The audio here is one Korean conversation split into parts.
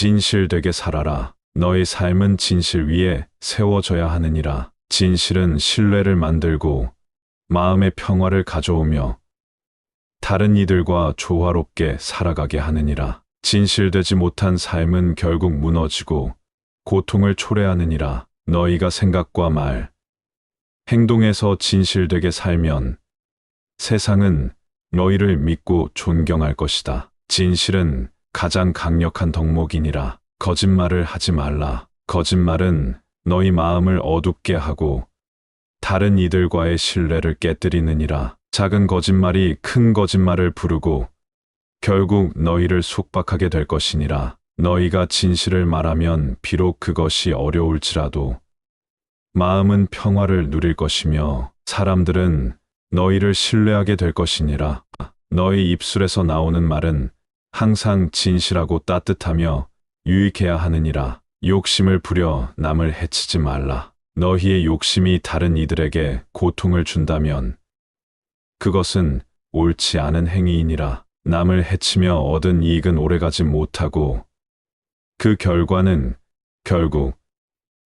진실되게 살아라. 너의 삶은 진실 위에 세워져야 하느니라. 진실은 신뢰를 만들고 마음의 평화를 가져오며 다른 이들과 조화롭게 살아가게 하느니라. 진실되지 못한 삶은 결국 무너지고 고통을 초래하느니라. 너희가 생각과 말, 행동에서 진실되게 살면 세상은 너희를 믿고 존경할 것이다. 진실은 가장 강력한 덕목이니라. 거짓말을 하지 말라. 거짓말은 너희 마음을 어둡게 하고 다른 이들과의 신뢰를 깨뜨리느니라. 작은 거짓말이 큰 거짓말을 부르고 결국 너희를 속박하게 될 것이니라. 너희가 진실을 말하면 비록 그것이 어려울지라도 마음은 평화를 누릴 것이며 사람들은 너희를 신뢰하게 될 것이니라. 너희 입술에서 나오는 말은 항상 진실하고 따뜻하며 유익해야 하느니라. 욕심을 부려 남을 해치지 말라. 너희의 욕심이 다른 이들에게 고통을 준다면 그것은 옳지 않은 행위이니라. 남을 해치며 얻은 이익은 오래가지 못하고 그 결과는 결국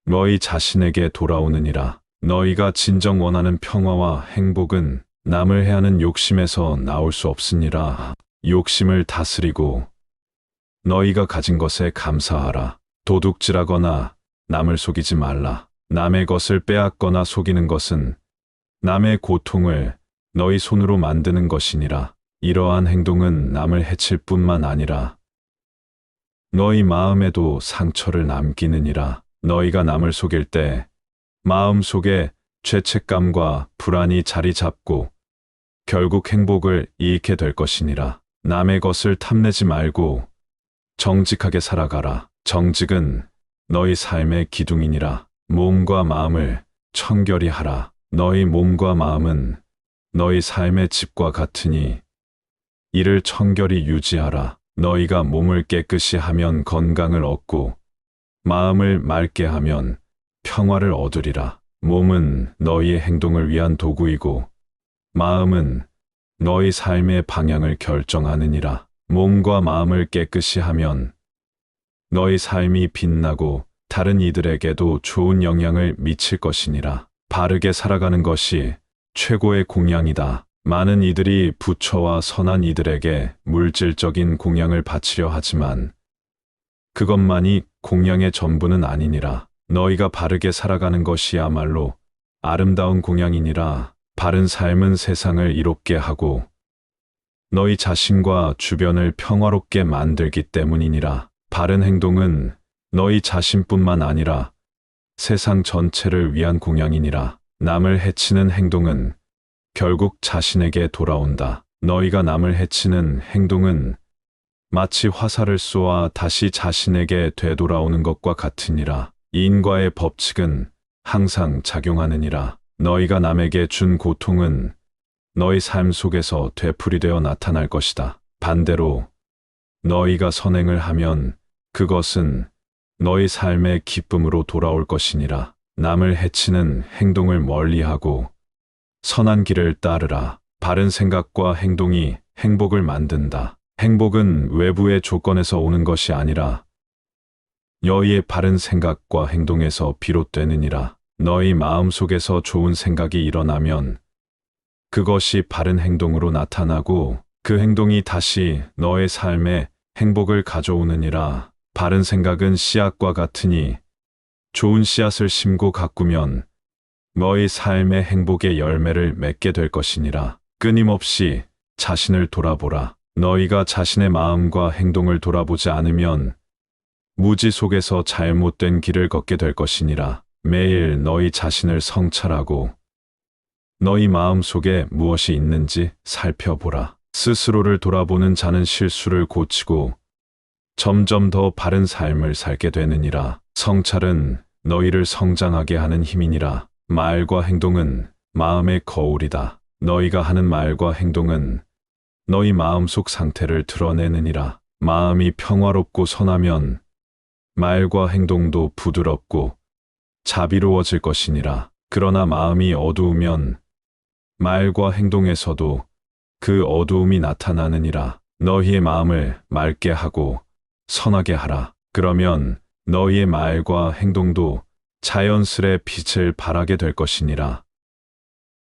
너희 자신에게 돌아오느니라. 너희가 진정 원하는 평화와 행복은 남을 해하는 욕심에서 나올 수 없으니라. 욕심을 다스리고 너희가 가진 것에 감사하라. 도둑질하거나 남을 속이지 말라. 남의 것을 빼앗거나 속이는 것은 남의 고통을 너희 손으로 만드는 것이니라. 이러한 행동은 남을 해칠 뿐만 아니라 너희 마음에도 상처를 남기느니라. 너희가 남을 속일 때 마음 속에 죄책감과 불안이 자리 잡고 결국 행복을 잃게 될 것이니라. 남의 것을 탐내지 말고 정직하게 살아가라. 정직은 너희 삶의 기둥이니라. 몸과 마음을 청결히 하라. 너희 몸과 마음은 너희 삶의 집과 같으니 이를 청결히 유지하라. 너희가 몸을 깨끗이 하면 건강을 얻고 마음을 맑게 하면 평화를 얻으리라. 몸은 너희의 행동을 위한 도구이고 마음은 너희 삶의 방향을 결정하느니라. 몸과 마음을 깨끗이 하면 너희 삶이 빛나고 다른 이들에게도 좋은 영향을 미칠 것이니라. 바르게 살아가는 것이 최고의 공양이다. 많은 이들이 부처와 선한 이들에게 물질적인 공양을 바치려 하지만 그것만이 공양의 전부는 아니니라. 너희가 바르게 살아가는 것이야말로 아름다운 공양이니라. 바른 삶은 세상을 이롭게 하고 너희 자신과 주변을 평화롭게 만들기 때문이니라. 바른 행동은 너희 자신뿐만 아니라 세상 전체를 위한 공양이니라. 남을 해치는 행동은 결국 자신에게 돌아온다. 너희가 남을 해치는 행동은 마치 화살을 쏘아 다시 자신에게 되돌아오는 것과 같으니라. 인과의 법칙은 항상 작용하느니라. 너희가 남에게 준 고통은 너희 삶 속에서 되풀이되어 나타날 것이다. 반대로 너희가 선행을 하면 그것은 너희 삶의 기쁨으로 돌아올 것이니라. 남을 해치는 행동을 멀리하고 선한 길을 따르라. 바른 생각과 행동이 행복을 만든다. 행복은 외부의 조건에서 오는 것이 아니라 너희의 바른 생각과 행동에서 비롯되느니라. 너희 마음 속에서 좋은 생각이 일어나면 그것이 바른 행동으로 나타나고 그 행동이 다시 너의 삶에 행복을 가져오느니라. 바른 생각은 씨앗과 같으니 좋은 씨앗을 심고 가꾸면 너희 삶의 행복의 열매를 맺게 될 것이니라. 끊임없이 자신을 돌아보라. 너희가 자신의 마음과 행동을 돌아보지 않으면 무지 속에서 잘못된 길을 걷게 될 것이니라. 매일 너희 자신을 성찰하고 너희 마음 속에 무엇이 있는지 살펴보라. 스스로를 돌아보는 자는 실수를 고치고 점점 더 바른 삶을 살게 되느니라. 성찰은 너희를 성장하게 하는 힘이니라. 말과 행동은 마음의 거울이다. 너희가 하는 말과 행동은 너희 마음속 상태를 드러내느니라. 마음이 평화롭고 선하면 말과 행동도 부드럽고 자비로워질 것이니라. 그러나 마음이 어두우면 말과 행동에서도 그 어두움이 나타나느니라. 너희의 마음을 맑게 하고 선하게 하라. 그러면 너희의 말과 행동도 자연스레 빛을 발하게 될 것이니라.